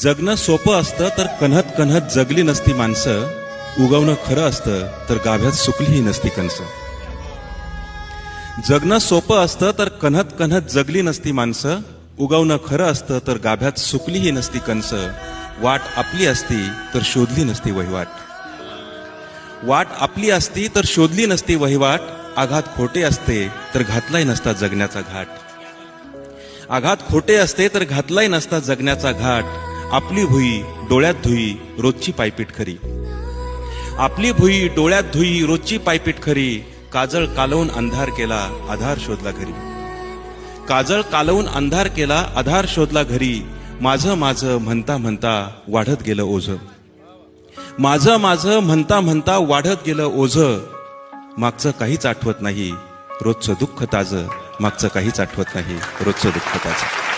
जगणं सोपं असतं तर कन्हत कन्हत जगली नसती माणसं. उगवणं खरं असतं तर गाभ्यात सुकलीही नसती कणस. जगणं सोपं असतं तर कन्हत कन्हत जगली नसती माणसं. उगवणं खरं असतं तर गाभ्यात सुकलीही नसती कणस. वाट आपली असती तर शोधली नसती वहिवाट. वाट आपली असती तर शोधली नसती वहिवाट. आघात खोटे असते तर घातलाही नसता जगण्याचा घाट. आघात खोटे असते तर घातलाही नसता जगण्याचा घाट. आपली भुई डोळ्यात धुई रोजची पायपीट खरी. आपली भुई डोळ्यात धुई रोजची पायपीट खरी. काजळ कालवून अंधार केला आधार शोधला घरी. काजळ कालवून अंधार केला आधार शोधला घरी. माझं माझं म्हणता म्हणता वाढत गेलं ओझ. माझं माझं म्हणता म्हणता वाढत गेलं ओझ. मागचं काहीच आठवत नाही रोजचं दुःख ताज. मागचं काहीच आठवत नाही रोजचं दुःख ताजं.